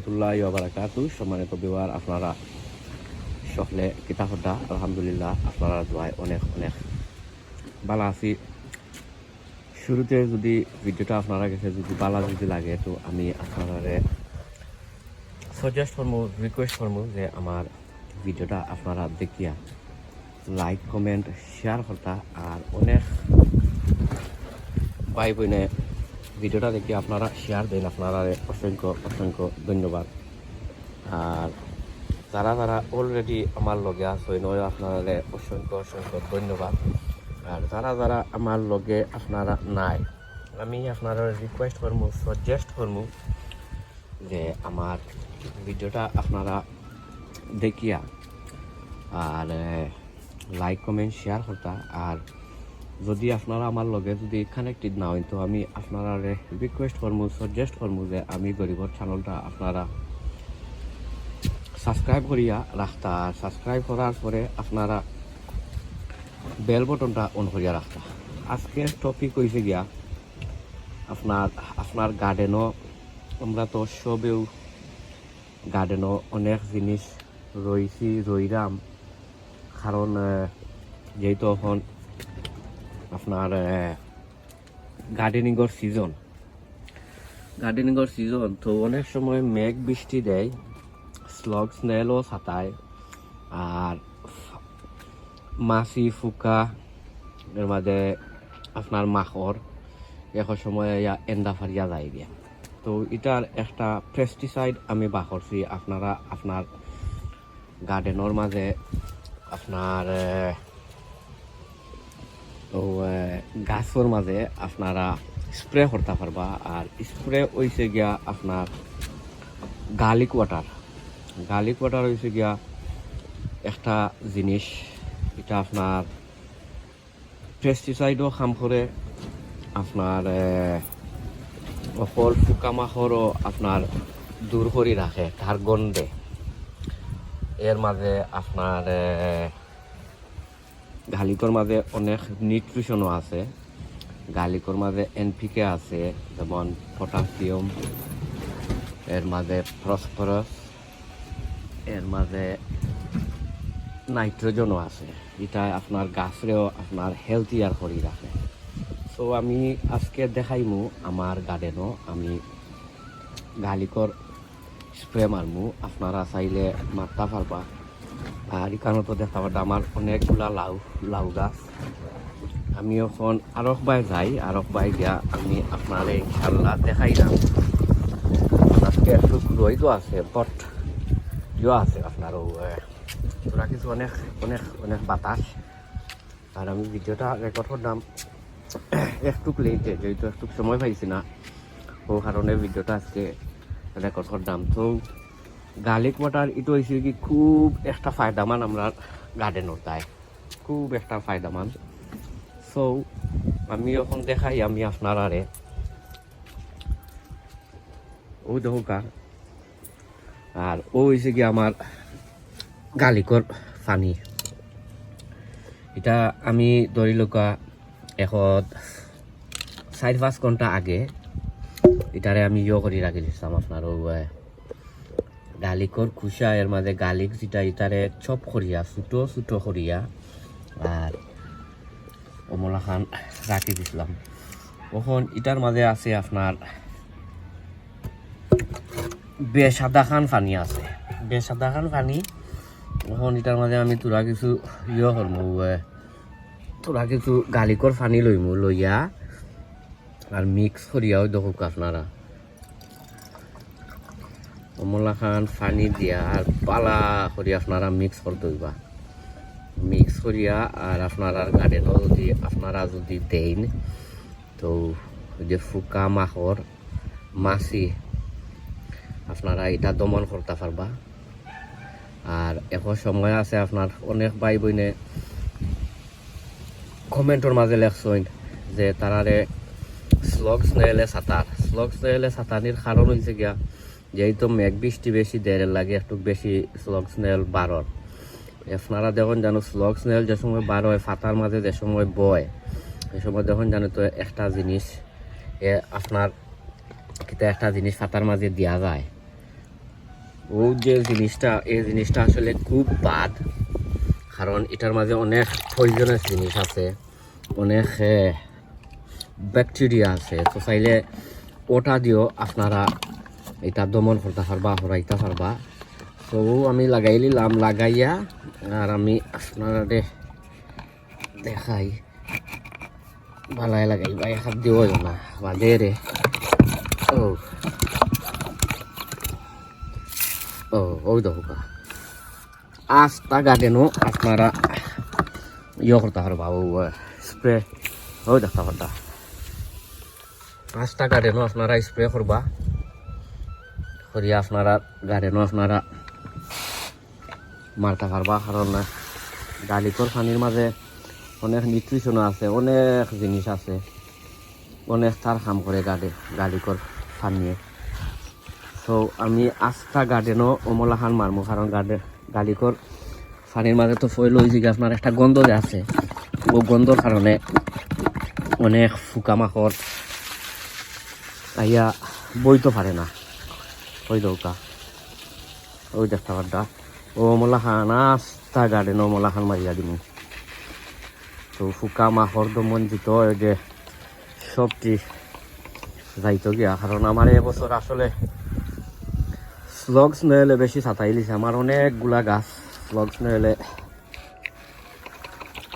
রহমতুল্লাহ বারাকাতু সম্মানিত বিবার আপনারা সকলে কিতাবটা আলহামদুলিল্লাহ, আপনারা অনেক অনেক ভালো আছি। শুরুতে যদি ভিডিওটা আপনারা কাছে যদি ভালো যদি লাগে, তো আমি আপনারা সাজেস্ট করব রিকোয়েস্ট করব যে আমার ভিডিওটা আপনারা দেখিয়া লাইক কমেন্ট শেয়ার করতা। আর অনেক ভাই বোনে ভিডিওটা দেখে আপনারা শেয়ার দেন। আপনারা অসংখ্য অসংখ্য ধন্যবাদ। আর যারা যারা অলরেডি আমার লগে আছে নয় আপনারা অসংখ্য অসংখ্য ধন্যবাদ। আর যারা যারা আমার লগে আপনারা নাই, আমি আপনারা রিকোয়েস্ট করব সাজেস্ট করব যে আমার ভিডিওটা আপনারা দেখিয়া, আর লাইক কমেন্ট শেয়ার করতা। আর যদি আপনারা আমার লগে যদি কানেক্টেড না হয় তো আমি আপনারা রিকোয়েস্ট করব সাজেস্ট করব যে আমি গরিবর চ্যানেলটা আপনারা সাবস্ক্রাইব করিয়া রাখতা। আর সাবস্ক্রাইব করার পরে আপনারা বেল বটনটা অন করিয়া রাখতা। আজকের টপিক হয়েছে গিয়া আপনার আপনার গার্ডেনও আমরা তো সবেও গার্ডেনও অনেক জিনিস রয়েছি রইরাম। কারণ যেহেতু এখন আপনার গার্ডেনিংয়ের সিজন গার্ডেনিংয়ের সিজন তো অনেক সময় মেঘ বৃষ্টি দেয় স্লগ স্নেলও ছাতায় আর মাছি, ফুকা, এর মাঝে আপনার মাখর এখন সময় ইয়া এন্ডা ফারিয়া যায় গিয়া। তো এটার একটা পেস্টিসাইড আমি বাখরছি, আপনারা, আপনার গার্ডেনের মাঝে আপনার গাছের মাঝে আপনারা স্প্রে করতে পারবা, আর স্প্রে হয়েছে গিয়া আপনার গার্লিক ওয়াটার গার্লিক ওয়াটার হয়েছে গিয়া একটা জিনিস, এটা আপনার পেস্টিসাইডও কাম করে, আপনার অকল পোকামাকড়ও আপনার দূর করে রাখে তার গন্ধে। এর মাঝে আপনার গালিকর মাঝে অনেক নিউট্রিশনও আছে। গালিকর মাঝে এনপিকে আছে, যেমন পটাশিয়াম, এর মাঝে ফসফরাস, এর মাঝে নাইট্রোজেনও আছে। এটা আপনার গাছরেও আপনার হেলথিয়ার করে রাখে। সো আমি আজকে দেখাইমু আমার গার্ডেনও আমি গালিকর স্প্রে মারমু। আপনারা চাইলে মারতে পারবা। আর এখানে তো দেখা পারবা আমার অনেকগুলা লাউ লাউ গাছ। আমি এখন আরক বাই যাই আরক বাই গিয়া আমি আপনার ইনশাল্লাহ দেখাইলাম আজকে একটু রইদও আছে, বট ইয়ে আছে আপনার ওরা কিছু অনেক অনেক অনেক বাতাস। আর আমি ভিডিওটা রেকর্ড করলাম একটু লেটে যেহেতু একটু সময় পাইছি না ও কারণে ভিডিওটা আজকে রেকর্ড করলাম তো গার্লিক ওয়াটার এটা হয়েছে কি, খুব একটা ফায়দামান আমরা গার্ডেনর তাই। খুব একটা ফায়দামান সো আমি এখন দেখাই আমি আপনারারে ও দেখো কার আর ও হয়েছে কি আমার গালিকর পানি এটা আমি ধরি লোকা এখন চার পাঁচ ঘণ্টা আগে এটারে আমি ইয়ে করে রাখি দিচ্ছিলাম আপনার ও আহ, গালিকর খুসা এর মাঝে গালিক যেটা এটারে চপ করিয়া ছোটো ছোটো করিয়া আর কমলা খান রাখি দিছিলাম। তখন এটার মাঝে আছে আপনার বেসাদা খান পানি আছে। বেসাদা খান পানি এখন এটার মাঝে আমি তোরা কিছু ইয়ে করমু তোরা কিছু গালিকর পানি লইমু, লইয়া আর মিক্স করিয়াও দেখুক আপনারা। কমলা খান পানি দিয়া আর পালা করি আপনারা মিক্স করতে হইবা। মিক্স করিয়া আর আপনারা গার্ডেনও যদি আপনারা যদি দেন, তো যে ফুকা মাখর মাছি, আপনারা এটা দমন করতে পারবা। আর এখন সময় আছে আপনার অনেক ভাই বোনে কমেন্টর মাঝে লেখছেন যে তারারে স্লগ স্নেলে সাঁতার স্লগ স্নেলে সাঁতারির কারণ হয়েছে গিয়া, যেহেতু মেঘ বৃষ্টি বেশি দেড় লাগে একটু বেশি স্লগ স্নেল বারর আপনারা দেখুন জানো স্লগ স্নেল যে সময় বার হয় ফাতার মাঝে যে সময় বয় এই সময় দেখুন জানো তো, একটা জিনিস, এ আপনার কিতা একটা জিনিস ফাতার মাঝে দেওয়া যায়। ও যে জিনিসটা এই জিনিসটা আসলে খুব বাদ কারণ এটার মাঝে অনেক পয়জনাস জিনিস আছে, অনেক ব্যাকটেরিয়া আছে। তো চাইলে ওটা দিও আপনারা এটা দমন করতে পারবা, হরাইতে পারবা। তো আমি লাগাই নিলাম লাগাইয়া, আর আমি আপনারা দেখাই। ভালাই লাগাই এক হাত দিব না বা দে রে। ও ও ওই দেখো আস্তা গার্ডেনও আপনারা ইয়ে করতে পারবা ও স্প্রে ওই দেখতে পারবা আস্তা গার্ডেনও আপনারা স্প্রে করবা করিয়া আপনারা গার্ডেনও আপনারা মারতে পারবা কারণ গালিকর পানির মাঝে অনেক নিউট্রিশন আছে, অনেক জিনিস আছে, অনেক তার কাম করে গাড়ি গালিকর পানিয়ে তো আমি আস্থা গার্ডেনও অমলাহান মারমু, কারণ গার্ডেন গালিকর পানির মাঝে তো ফইল হয়েছে কি আপনার একটা গন্ধ যে আছে, ও গন্ধর কারণে অনেক ফুকামাকড় আইয়া বইতে পারে না, ওই দৌকা ওই দেখতে পারদা ও মলাহান আস্থা গার্ডেন ও মলাহান মারিয়া দিমু তো ফুকা মাহর ওই যে সবটি যাইতো গিয়া কারণ আমার এবছর আসলে স্লগস নইলে বেশি ছাতাই লিছে আমার অনেকগুলা গাছ স্লগস নইলে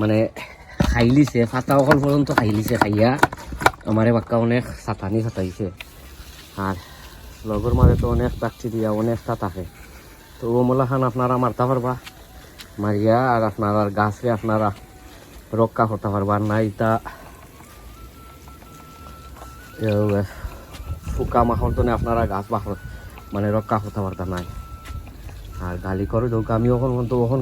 মানে খাইলিছে ফাটা অকল পর্যন্ত খাইলিছে খাইয়া আমারে বাক্কা অনেক ছাতানি ছাতাইছে আর লগর মাঝে তো অনেক ব্যাকটেরিয়া অনেকটা থাকে তো ওমলা খান আপনারা মারতে পারবা? মারিয়া আর আপনারা গাছে আপনারা রক্ষা করতে পারবা না এটা ফুকা মাহর জন্য আপনারা গাছ বাহর মানে রক্ষা করতে পারতাম নাই। আর গালি করে যোগ আমি ওখান কিন্তু ওখান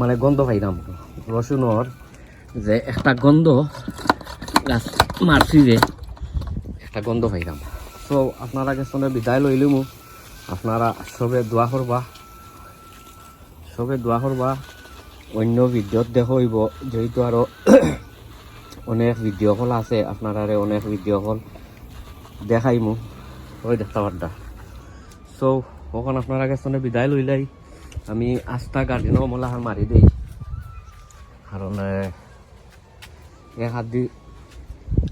মানে গন্ধ পাইলাম রসুনর যে একটা গন্ধ, গাছ মারছি যে, একটা গন্ধ পাইলাম তো আপনারা কাছে বিদায় লইলিম। আপনারা সবে দোয়া করবা। সবে দোয়া করবা অন্য ভিডিওত দেখইব যেহেতু আরও অনেক ভিডিও কল আছে আপনারা অনেক ভিডিও কল দেখাইমু ওই দেখতে পারদা সো ওখান আপনারা কাছে বিদায় লইলাই আমি আস্থা গার্ডেনও মলাহার মারি দেই। কারণ এক হাত দি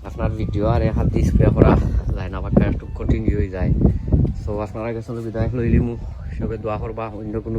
আপনার ভিডিও আর এক হাত দি স্প্রে করা যায় না বাক্কা একটু কঠিন হয়ে যায়। সো আপনারা কাছে বিদায় লইলিমু সবে দোয়া করবা অন্য কোনো